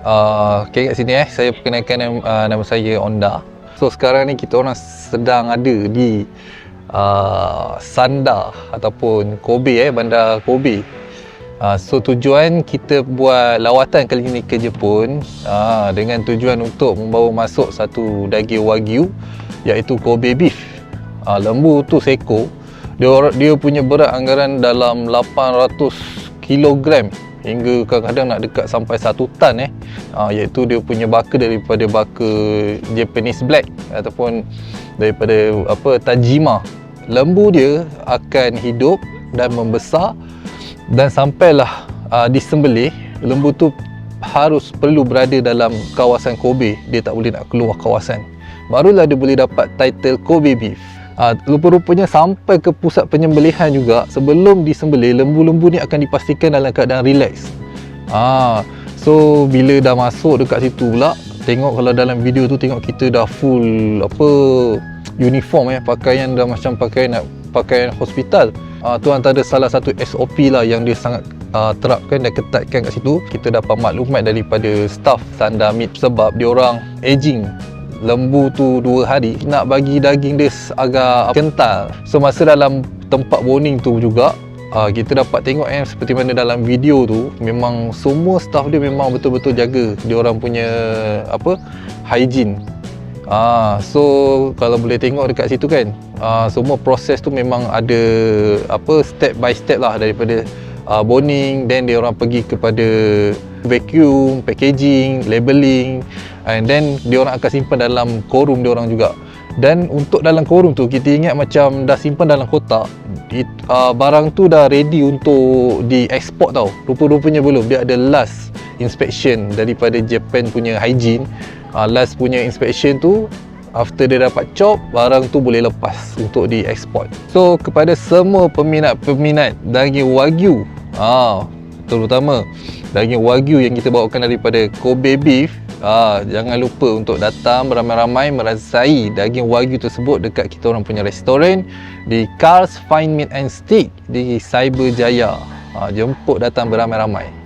Uh, okay kat sini eh, saya perkenalkan nama, uh, nama saya Onda. So sekarang ni kita orang sedang ada di uh, Sanda ataupun Kobe eh, bandar Kobe. Uh, so tujuan kita buat lawatan kali ini ke Jepun uh, dengan tujuan untuk membawa masuk satu daging wagyu iaitu Kobe beef. Uh, lembu tu seko. Dia dia punya berat anggaran dalam 800 kilogram hingga kadang-kadang nak dekat sampai satu tan eh. Uh, iaitu dia punya baka daripada baka Japanese black ataupun daripada apa Tajima. Lembu dia akan hidup dan membesar dan sampailah uh, disembelih. Lembu tu harus perlu berada dalam kawasan Kobe. Dia tak boleh nak keluar kawasan. Barulah dia boleh dapat title Kobe beef Uh, rupa-rupanya sampai ke pusat penyembelihan juga sebelum disembelih lembu-lembu ni akan dipastikan dalam keadaan relax. Ah, so bila dah masuk dekat situ pula tengok kalau dalam video tu tengok kita dah full apa uniform eh pakaian dah macam pakaian nak pakaian hospital. Ah, tu antara salah satu SOP lah yang dia sangat uh, terapkan dan ketatkan kat situ. Kita dapat maklumat daripada staff Sanda Meat sebab dia orang aging lembu tu dua hari nak bagi daging dia agak kental. So masa dalam tempat boning tu juga uh, kita dapat tengok eh seperti mana dalam video tu memang semua staff dia memang betul-betul jaga. Dia orang punya apa hygiene. Ah, so kalau boleh tengok dekat situ kan, ah, semua proses tu memang ada apa step by step lah daripada uh, boning, then dia orang pergi kepada vacuum, packaging, labeling, and then dia orang akan simpan dalam korum dia orang juga. Dan untuk dalam korum tu kita ingat macam dah simpan dalam kotak, it, uh, barang tu dah ready untuk dieksport tau. Rupa-rupanya belum. Dia ada last inspection daripada Japan punya hygiene uh, last punya inspection tu after dia dapat chop barang tu boleh lepas untuk dieksport so kepada semua peminat-peminat daging wagyu ah terutama daging wagyu yang kita bawakan daripada Kobe beef ah jangan lupa untuk datang beramai-ramai merasai daging wagyu tersebut dekat kita orang punya restoran di Carl's Fine Meat and Steak di Cyberjaya. Ah jemput datang beramai-ramai